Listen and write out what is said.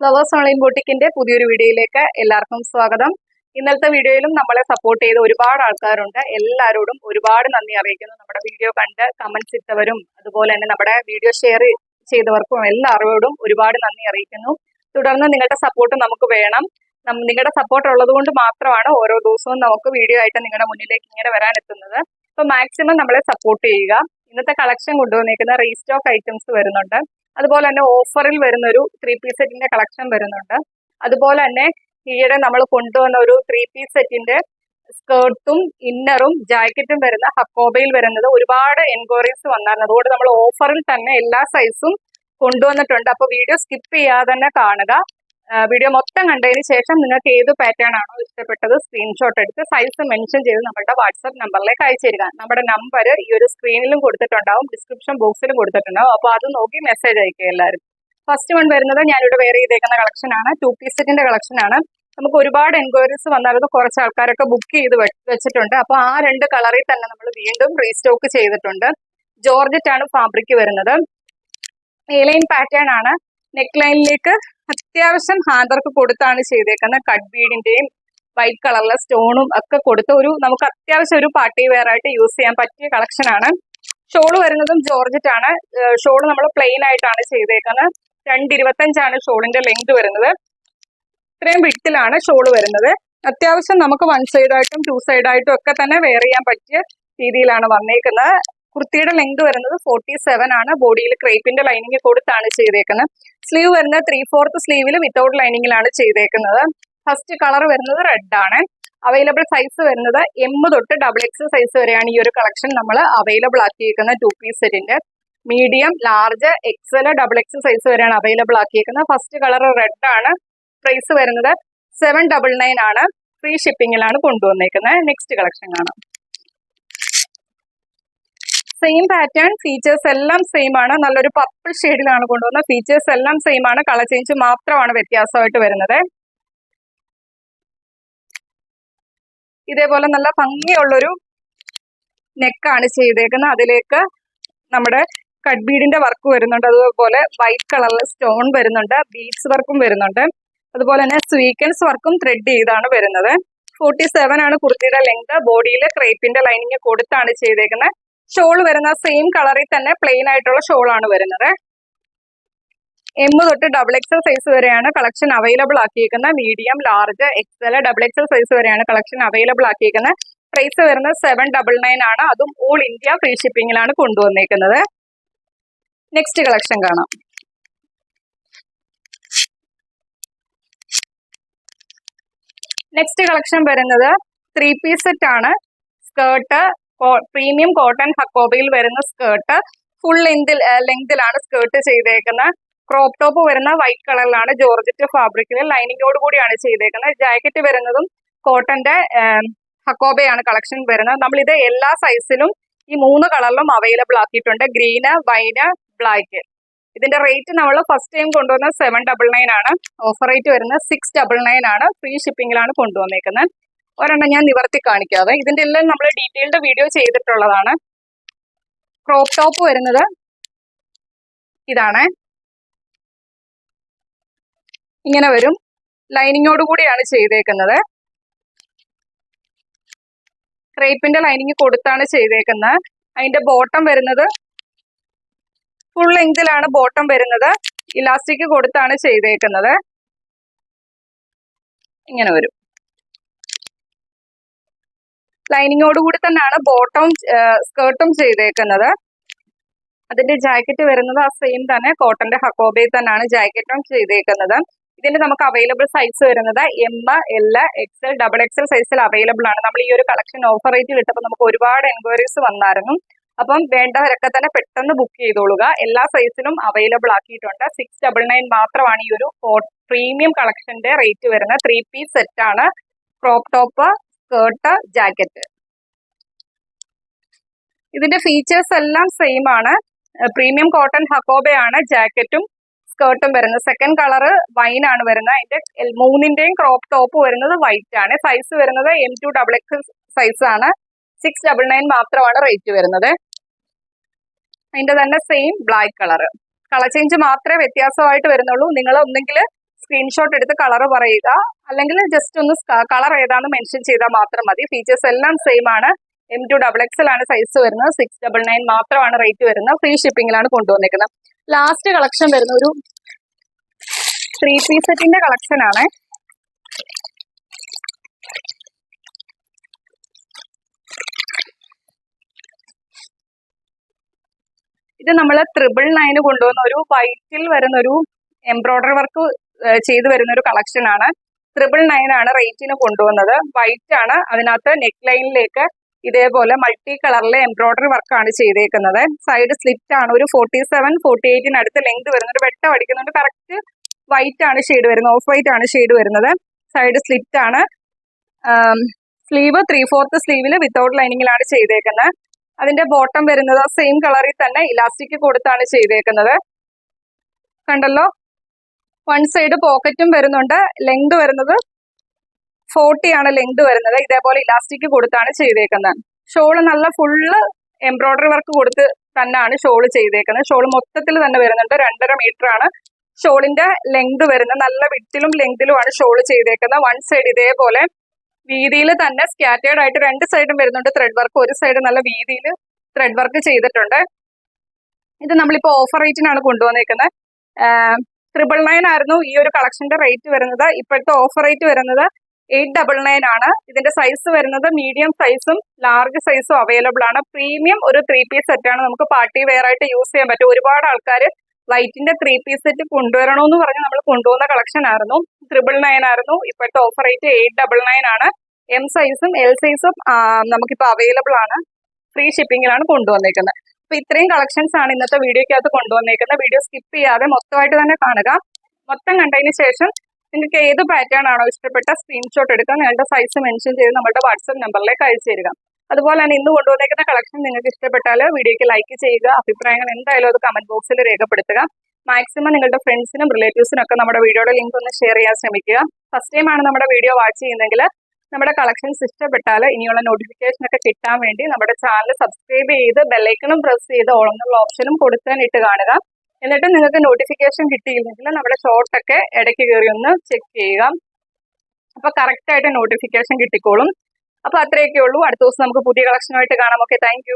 Flowers online ബോട്ടിക്കിന്റെ പുതിയൊരു വീഡിയോയിലേക്ക് എല്ലാവർക്കും സ്വാഗതം. ഇന്നത്തെ വീഡിയോയിലും നമ്മളെ സപ്പോർട്ട് ചെയ്ത ഒരുപാട് ആൾക്കാരുണ്ട്. എല്ലാവരോടും ഒരുപാട് നന്ദി അറിയിക്കുന്നു. നമ്മുടെ വീഡിയോ കണ്ട് കമന്റ്സ് ഇട്ടവരും അതുപോലെ തന്നെ നമ്മുടെ വീഡിയോ ഷെയർ ചെയ്തവർക്കും എല്ലാവരോടും ഒരുപാട് നന്ദി അറിയിക്കുന്നു. തുടർന്ന് നിങ്ങളുടെ സപ്പോർട്ട് നമുക്ക് വേണം. നിങ്ങളുടെ സപ്പോർട്ട് ഉള്ളത് കൊണ്ട് മാത്രമാണ് ഓരോ ദിവസവും നമുക്ക് വീഡിയോ ആയിട്ട് നിങ്ങളുടെ മുന്നിലേക്ക് ഇങ്ങനെ വരാൻ എത്തുന്നത്. അപ്പൊ മാക്സിമം നമ്മളെ സപ്പോർട്ട് ചെയ്യുക. ഇന്നത്തെ കളക്ഷൻ കൊണ്ടുവന്നിരിക്കുന്ന റീസ്റ്റോക്ക് ഐറ്റംസ് വരുന്നുണ്ട്. അതുപോലെ തന്നെ ഓഫറിൽ വരുന്ന ഒരു ത്രീ പീസ് സെറ്റിന്റെ കളക്ഷൻ വരുന്നുണ്ട്. അതുപോലെ തന്നെ ഈയിടെ നമ്മൾ കൊണ്ടുവന്ന ഒരു ത്രീ പീസ് സെറ്റിന്റെ സ്കേർട്ടും ഇന്നറും ജാക്കറ്റും വരുന്ന ഹക്കോബയിൽ വരുന്നത് ഒരുപാട് എൻക്വയറീസ് വന്നായിരുന്നു. അതുകൊണ്ട് നമ്മൾ ഓഫറിൽ തന്നെ എല്ലാ സൈസും കൊണ്ടുവന്നിട്ടുണ്ട്. അപ്പൊ വീഡിയോ സ്കിപ്പ് ചെയ്യാതെ തന്നെ കാണുക. വീഡിയോ മൊത്തം കണ്ടതിന് ശേഷം നിങ്ങൾക്ക് ഏത് പാറ്റേൺ ആണോ ഇഷ്ടപ്പെട്ടത് സ്ക്രീൻഷോട്ട് എടുത്ത് സൈസ് മെൻഷൻ ചെയ്ത് നമ്മുടെ വാട്സ്ആപ്പ് നമ്പറിലേക്ക് അയച്ചു തരിക നമ്മുടെ നമ്പർ ഈ ഒരു സ്ക്രീനിലും കൊടുത്തിട്ടുണ്ടാവും ഡിസ്ക്രിപ്ഷൻ ബോക്സിലും കൊടുത്തിട്ടുണ്ടാവും. അപ്പോൾ അത് നോക്കി മെസ്സേജ് അയക്കുക എല്ലാവരും. ഫസ്റ്റ് വൺ വരുന്നത് ഞാനിവിടെ വെയർ ചെയ്തേക്കുന്ന കളക്ഷൻ ആണ്. ടു പീസ് സെറ്റിന്റെ കളക്ഷൻ ആണ്. നമുക്ക് ഒരുപാട് എൻക്വയറീസ് വന്നാലും കുറച്ച് ആൾക്കാരൊക്കെ ബുക്ക് ചെയ്ത് വെച്ചിട്ടുണ്ട്. അപ്പോൾ ആ രണ്ട് കളറിൽ തന്നെ നമ്മൾ വീണ്ടും റീസ്റ്റോക്ക് ചെയ്തിട്ടുണ്ട്. ജോർജറ്റ് ആണ് ഫാബ്രിക് വരുന്നത് എലൈൻ പാറ്റേൺ ആണ്. നെക്ക് ലൈനിലേക്ക് അത്യാവശ്യം ഹാൻഡ് വർക്ക് കൊടുത്താണ് ചെയ്തേക്കുന്നത്. കട്ട് ബീഡിന്റെയും വൈറ്റ് കളറിലെ സ്റ്റോണും ഒക്കെ കൊടുത്ത് ഒരു നമുക്ക് അത്യാവശ്യം ഒരു പാർട്ടി വെയർ ആയിട്ട് യൂസ് ചെയ്യാൻ പറ്റിയ കളക്ഷൻ ആണ്. ഷോൾ വരുന്നതും ജോർജറ്റ് ആണ്. ഷോൾ നമ്മൾ പ്ലെയിൻ ആയിട്ടാണ് ചെയ്തേക്കുന്നത്. രണ്ട് ഇരുപത്തഞ്ചാണ് ഷോളിന്റെ ലെങ്ത് വരുന്നത്. ഇത്രയും വിട്ടിലാണ് ഷോൾ വരുന്നത്. അത്യാവശ്യം നമുക്ക് വൺ സൈഡായിട്ടും ടു സൈഡായിട്ടും ഒക്കെ തന്നെ വെയർ ചെയ്യാൻ പറ്റിയ രീതിയിലാണ് വന്നേക്കുന്നത്. കുർത്തിയുടെ ലെങ്ത് വരുന്നത് ഫോർട്ടി സെവൻ ആണ്. ബോഡിയിൽ ക്രേപ്പിന്റെ ലൈനിങ് കൊടുത്താണ് ചെയ്തേക്കുന്നത്. സ്ലീവ് വരുന്നത് ത്രീ ഫോർത്ത് സ്ലീവിൽ വിത്തൗട്ട് ലൈനിങ്ങിലാണ് ചെയ്തേക്കുന്നത്. ഫസ്റ്റ് കളർ വരുന്നത് റെഡ് ആണ്. അവൈലബിൾ സൈസ് വരുന്നത് എം തൊട്ട് ഡബിൾ എക്സ് സൈസ് വരെയാണ് ഈ ഒരു കളക്ഷൻ നമ്മൾ അവൈലബിൾ ആക്കിയിരിക്കുന്ന ടു പീസ് സെറ്റിന്റെ medium large XL double X size വരെയാണ് അവൈലബിൾ ആക്കിയിരിക്കുന്നത് ഫസ്റ്റ് കളർ റെഡ് ആണ്. പ്രൈസ് വരുന്നത് സെവൻ ഡബിൾ നയൻ ആണ്. ഫ്രീ ഷിപ്പിംഗിലാണ് കൊണ്ടുവന്നേക്കുന്നത്. നെക്സ്റ്റ് കളക്ഷൻ കാണാം. സെയിം പാറ്റേൺ ഫീച്ചേഴ്സ് എല്ലാം സെയിം ആണ്. നല്ലൊരു പർപ്പിൾ ഷെയ്ഡിലാണ് കൊണ്ടുവന്നത് ഫീച്ചേഴ്സ് എല്ലാം സെയിം ആണ്. കളർ ചേഞ്ച് മാത്രമാണ് വ്യത്യാസമായിട്ട് വരുന്നത്. ഇതേപോലെ നല്ല ഭംഗിയുള്ളൊരു നെക്കാണ് ചെയ്തേക്കുന്നത്. അതിലേക്ക് നമ്മുടെ കട്ട് ബീഡിന്റെ വർക്ക് വരുന്നുണ്ട്. അതുപോലെ വൈറ്റ് കളറിൽ സ്റ്റോൺ വരുന്നുണ്ട്. ബീഡ്സ് വർക്കും വരുന്നുണ്ട്. അതുപോലെ തന്നെ സ്വീക്കൻസ് വർക്കും ത്രെഡ് ചെയ്താണ് വരുന്നത്. ഫോർട്ടി സെവൻ ആണ് കുർത്തിയുടെ ലെങ്ത് ബോഡിയിൽ ക്രേപ്പിന്റെ ലൈനിങ് കൊടുത്താണ് ചെയ്തേക്കുന്നത്. ഷോൾ വരുന്ന സെയിം കളറിൽ തന്നെ പ്ലെയിൻ ആയിട്ടുള്ള ഷോൾ ആണ് വരുന്നത്. എം തൊട്ട് ഡബിൾ എക്സൽ സൈസ് വരെയാണ് collection available ആക്കിയിരിക്കുന്നത് medium large XL double XL size വരെയാണ് കളക്ഷൻ അവൈലബിൾ ആക്കിയിരിക്കുന്നത് പ്രൈസ് വരുന്നത് സെവൻ ഡബിൾ നയൻ ആണ്. അതും ഓൾ ഇന്ത്യ ഫ്രീ ഷിപ്പിംഗിലാണ് കൊണ്ടുവന്നേക്കുന്നത്. നെക്സ്റ്റ് കളക്ഷൻ കാണാം. നെക്സ്റ്റ് കളക്ഷൻ വരുന്നത് ത്രീ പീസ് സെറ്റ് ആണ്. സ്കേർട്ട് പ്രീമിയം കോട്ടൺ ഹക്കോബയിൽ വരുന്ന സ്കേർട്ട് ഫുൾ ലെങ്തിൽ ലെങ്തിലാണ് സ്കേർട്ട് ചെയ്തേക്കുന്നത്. ക്രോപ്പ് ടോപ്പ് വരുന്ന വൈറ്റ് കളറിലാണ് ജോർജറ്റ് ഫാബ്രിക്കിൽ ലൈനിങ്ങോട് കൂടിയാണ് ചെയ്തേക്കുന്നത്. ജാക്കറ്റ് വരുന്നതും കോട്ടന്റെ ഹക്കോബയാണ് കളക്ഷൻ വരുന്നത്. ഇത് എല്ലാ സൈസിലും ഈ മൂന്ന് കളറിലും അവൈലബിൾ ആക്കിയിട്ടുണ്ട്. ഗ്രീന് വൈന് ബ്ലാക്ക് ഇതിന്റെ റേറ്റ് നമ്മൾ ഫസ്റ്റ് ടൈം കൊണ്ടുവന്നത് സെവൻ ഡബിൾ നയൻ ആണ്. ഓഫർ റേറ്റ് വരുന്നത് സിക്സ് ഡബിൾ നയൻ ആണ്. ഫ്രീ ഷിപ്പിംഗിലാണ് കൊണ്ടുവന്നേക്കുന്നത്. ഒരെണ്ണം ഞാൻ നിവർത്തി കാണിക്കാതെ ഇതിന്റെ എല്ലാം നമ്മൾ ഡീറ്റെയിൽഡ് വീഡിയോ ചെയ്തിട്ടുള്ളതാണ്. ക്രോപ്പ് ടോപ്പ് വരുന്നത് ഇതാണ്. ഇങ്ങനെ വരും. ലൈനിങ്ങോട് കൂടിയാണ് ചെയ്തേക്കുന്നത്. ക്രേപ്പിന്റെ ലൈനിങ് കൊടുത്താണ് ചെയ്തേക്കുന്നത്. അതിന്റെ ബോട്ടം വരുന്നത് ഫുൾ ലെങ്തിലാണ് ബോട്ടം വരുന്നത്. ഇലാസ്റ്റിക് കൊടുത്താണ് ചെയ്തേക്കുന്നത്. ഇങ്ങനെ വരും. ലൈനിങ്ങോട് കൂടി തന്നെയാണ് ബോട്ടം സ്കേർട്ടും ചെയ്തേക്കുന്നത്. അതിന്റെ ജാക്കറ്റ് വരുന്നത് ആ സെയിം തന്നെ. കോട്ടന്റെ ഹക്കോബയിൽ തന്നെയാണ് ജാക്കറ്റും ചെയ്തേക്കുന്നത്. ഇതിന്റെ നമുക്ക് അവൈലബിൾ സൈസ് വരുന്നത് M L XL double XL സൈസിൽ അവൈലബിൾ ആണ്. നമ്മൾ ഈ ഒരു കളക്ഷൻ ഓഫർ റേറ്റ് ഇട്ടപ്പോൾ നമുക്ക് ഒരുപാട് എൻക്വയറീസ് വന്നായിരുന്നു. അപ്പം വേണ്ടവരൊക്കെ തന്നെ പെട്ടെന്ന് ബുക്ക് ചെയ്തോളുക. എല്ലാ സൈസിലും അവൈലബിൾ ആക്കിയിട്ടുണ്ട്. സിക്സ് ഡബിൾ നയൻ മാത്രമാണ് ഈ ഒരു പ്രീമിയം കളക്ഷന്റെ റേറ്റ് വരുന്നത്. ത്രീ പീസ് സെറ്റ് ആണ്. ക്രോപ്പ് ടോപ്പ് സ്കേർട്ട് ജാക്കറ്റ് ഇതിന്റെ ഫീച്ചേഴ്സ് എല്ലാം സെയിം ആണ്. പ്രീമിയം കോട്ടൺ ഹക്കോബയാണ് ജാക്കറ്റും സ്കേർട്ടും വരുന്നത്. സെക്കൻഡ് കളർ വൈൻ ആണ് വരുന്നത്. അതിന്റെ മൂന്നിന്റെയും ക്രോപ്പ് ടോപ്പ് വരുന്നത് വൈറ്റ് ആണ്. സൈസ് വരുന്നത് M to double X size ആണ്. സിക്സ് ഡബിൾ നയൻ മാത്രമാണ് റേറ്റ് വരുന്നത്. അതിന്റെ തന്നെ same black colour colour change മാത്രമേ വ്യത്യാസമായിട്ട് വരുന്നുള്ളൂ. നിങ്ങൾ ഒന്നെങ്കിൽ സ്ക്രീൻഷോട്ട് എടുത്ത് കളർ പറയുക. അല്ലെങ്കിൽ ജസ്റ്റ് ഒന്ന് കളർ ഏതാണെന്ന് മെൻഷൻ ചെയ്താൽ മാത്രം മതി. ഫീച്ചേഴ്സ് എല്ലാം സെയിം ആണ്. എം ടു ഡബിൾ എക്സൽ ആണ് സൈസ് വരുന്നത്. സിക്സ് ഡബിൾ നയൻ മാത്രമാണ് റേറ്റ് വരുന്നത്. ഫ്രീ ഷിപ്പിംഗിലാണ് കൊണ്ടുവന്നിരിക്കുന്നത് ലാസ്റ്റ് കളക്ഷൻ വരുന്ന ഒരു ത്രീ പീസ് സെറ്റിന്റെ കളക്ഷൻ ആണ്. ഇത് നമ്മൾ ത്രിബിൾ നയന് കൊണ്ടുവന്ന ഒരു വൈറ്റിൽ വരുന്ന ഒരു എംബ്രോയിഡറി വർക്ക് ചെയ്തു വരുന്ന ഒരു കളക്ഷൻ ആണ്. ട്രിപ്പിൾ നയൻ ആണ് റേറ്റിന് കൊണ്ടുവന്നത്. വൈറ്റ് ആണ് അതിനകത്ത് നെക്ക് ലൈനിലേക്ക് ഇതേപോലെ മൾട്ടി കളറിലെ എംബ്രോയിഡറി വർക്കാണ് ചെയ്തേക്കുന്നത്. സൈഡ് സ്ലിറ്റ് ആണ് ഒരു ഫോർട്ടി സെവൻ ഫോർട്ടി എയ്റ്റിന് അടുത്ത് ലെങ്ത് വരുന്നത്. ഒരു വെട്ടം അടിക്കുന്നുണ്ട്. കറക്റ്റ് വൈറ്റ് ആണ് ഷെയ്ഡ് വരുന്നത്. ഓഫ് വൈറ്റ് ആണ് ഷെയ്ഡ് വരുന്നത്. സൈഡ് സ്ലിറ്റ് ആണ്. സ്ലീവ് ത്രീ ഫോർത്ത് സ്ലീവിൽ വിത്തൗട്ട് ലൈനിങ്ങിലാണ് ചെയ്തേക്കുന്നത്. അതിന്റെ ബോട്ടം വരുന്നത് സെയിം കളറിൽ തന്നെ ഇലാസ്റ്റിക് കൊടുത്താണ് ചെയ്തേക്കുന്നത്. കണ്ടല്ലോ? വൺ സൈഡ് പോക്കറ്റും വരുന്നുണ്ട്. ലെങ്ത് വരുന്നത് ഫോർട്ടി ആണ് ലെങ്ത് വരുന്നത്. ഇതേപോലെ ഇലാസ്റ്റിക് കൊടുത്താണ് ചെയ്തേക്കുന്നത്. ഷോൾ നല്ല ഫുള്ള് എംബ്രോയിഡറി വർക്ക് കൊടുത്ത് തന്നെയാണ് ഷോൾ ചെയ്തേക്കുന്നത്. ഷോൾ മൊത്തത്തിൽ തന്നെ വരുന്നുണ്ട്. രണ്ടര മീറ്റർ ആണ്. ഷോളിന്റെ ലെങ്ത് വരുന്നത്. നല്ല വിട്ടിലും ലെങ്തിലുമാണ് ഷോൾ ചെയ്തേക്കുന്നത്. വൺ സൈഡ് ഇതേപോലെ വീതിയിൽ തന്നെ സ്കാറ്റേർഡ് ആയിട്ട് രണ്ട് സൈഡും വരുന്നുണ്ട്. ത്രെഡ് വർക്ക് ഒരു സൈഡ് നല്ല വീതിയിൽ ത്രെഡ് വർക്ക് ചെയ്തിട്ടുണ്ട്. ഇത് നമ്മളിപ്പോൾ ഓഫർ റേറ്റിനാണ് കൊണ്ടുവന്നേക്കുന്നത്. ട്രിപ്പിൾ നയൻ ആയിരുന്നു ഈ ഒരു കളക്ഷന്റെ റേറ്റ് വരുന്നത്. ഇപ്പോഴത്തെ ഓഫർ റേറ്റ് വരുന്നത് എയ്റ്റ് ഡബിൾ നയൻ ആണ്. ഇതിന്റെ സൈസ് വരുന്നത് മീഡിയം സൈസും ലാർജ് സൈസും അവൈലബിൾ ആണ്. പ്രീമിയം ഒരു ത്രീ പീസ് സെറ്റ് ആണ് നമുക്ക് പാർട്ടി വെയർ ആയിട്ട് യൂസ് ചെയ്യാൻ പറ്റും. ഒരുപാട് ആൾക്കാർ വൈറ്റിന്റെ ത്രീ പീസ് സെറ്റ് കൊണ്ടുവരണമെന്ന് പറഞ്ഞ് നമ്മൾ കൊണ്ടുപോകുന്ന കളക്ഷൻ ആയിരുന്നു. ട്രിപ്പിൾ നയൻ ആയിരുന്നു. ഇപ്പോഴത്തെ offer rate eight double nine ആണ്. എം സൈസും എൽ സൈസും നമുക്കിപ്പോൾ അവൈലബിൾ ആണ്. ഫ്രീ ഷിപ്പിംഗിലാണ് കൊണ്ടുവന്നേക്കുന്നത്. അപ്പൊ ഇത്രയും കളക്ഷൻസ് ആണ് ഇന്നത്തെ വീഡിയോക്കകത്ത് കൊണ്ടുവന്നേക്കുന്നത്. വീഡിയോ സ്കിപ്പ് ചെയ്യാതെ മൊത്തമായിട്ട് തന്നെ കാണുക. മൊത്തം കണ്ടതിന് ശേഷം നിങ്ങൾക്ക് ഏത് പാറ്റേൺ ആണോ ഇഷ്ടപ്പെട്ട സ്ക്രീൻഷോട്ട് എടുക്കുക നിങ്ങളുടെ സൈസ് മെൻഷൻ ചെയ്ത് നമ്മുടെ വാട്സപ്പ് നമ്പറിലേക്ക് അയച്ചു തരിക. അതുപോലെ തന്നെ ഇന്ന് കൊണ്ടുവന്നേക്കുന്ന കളക്ഷൻ നിങ്ങൾക്ക് ഇഷ്ടപ്പെട്ടാൽ വീഡിയോക്ക് ലൈക്ക് ചെയ്യുക. അഭിപ്രായങ്ങൾ എന്തായാലും അത് കമന്റ് ബോക്സിൽ രേഖപ്പെടുത്തുക. മാക്സിമം നിങ്ങളുടെ ഫ്രണ്ട്സിനും റിലേറ്റീവ്സിനും ഒക്കെ നമ്മുടെ വീഡിയോയുടെ ലിങ്ക് ഒന്ന് ഷെയർ ചെയ്യാൻ ശ്രമിക്കുക. ഫസ്റ്റ് ടൈം ആണ് നമ്മുടെ വീഡിയോ വാച്ച് ചെയ്യുന്നതെങ്കിൽ നമ്മുടെ കളക്ഷൻസ് ഇഷ്ടപ്പെട്ടാൽ ഇനിയുള്ള നോട്ടിഫിക്കേഷൻ ഒക്കെ കിട്ടാൻ വേണ്ടി നമ്മുടെ ചാനൽ സബ്സ്ക്രൈബ് ചെയ്ത് ബെല്ലൈക്കണും പ്രസ് ചെയ്ത് ഓൾ എന്നുള്ള ഓപ്ഷനും കൊടുക്കാനിട്ട് കാണുക. എന്നിട്ട് നിങ്ങൾക്ക് നോട്ടിഫിക്കേഷൻ കിട്ടിയില്ലെങ്കിൽ നമ്മുടെ ഷോർട്ടൊക്കെ ഇടയ്ക്ക് കയറി ഒന്ന് ചെക്ക് ചെയ്യുക. അപ്പൊ കറക്റ്റ് ആയിട്ട് നോട്ടിഫിക്കേഷൻ കിട്ടിക്കോളും. അപ്പൊ അത്രയൊക്കെ ഉള്ളൂ അടുത്ത ദിവസം നമുക്ക് പുതിയ കളക്ഷനുമായിട്ട് കാണാം. Okay thank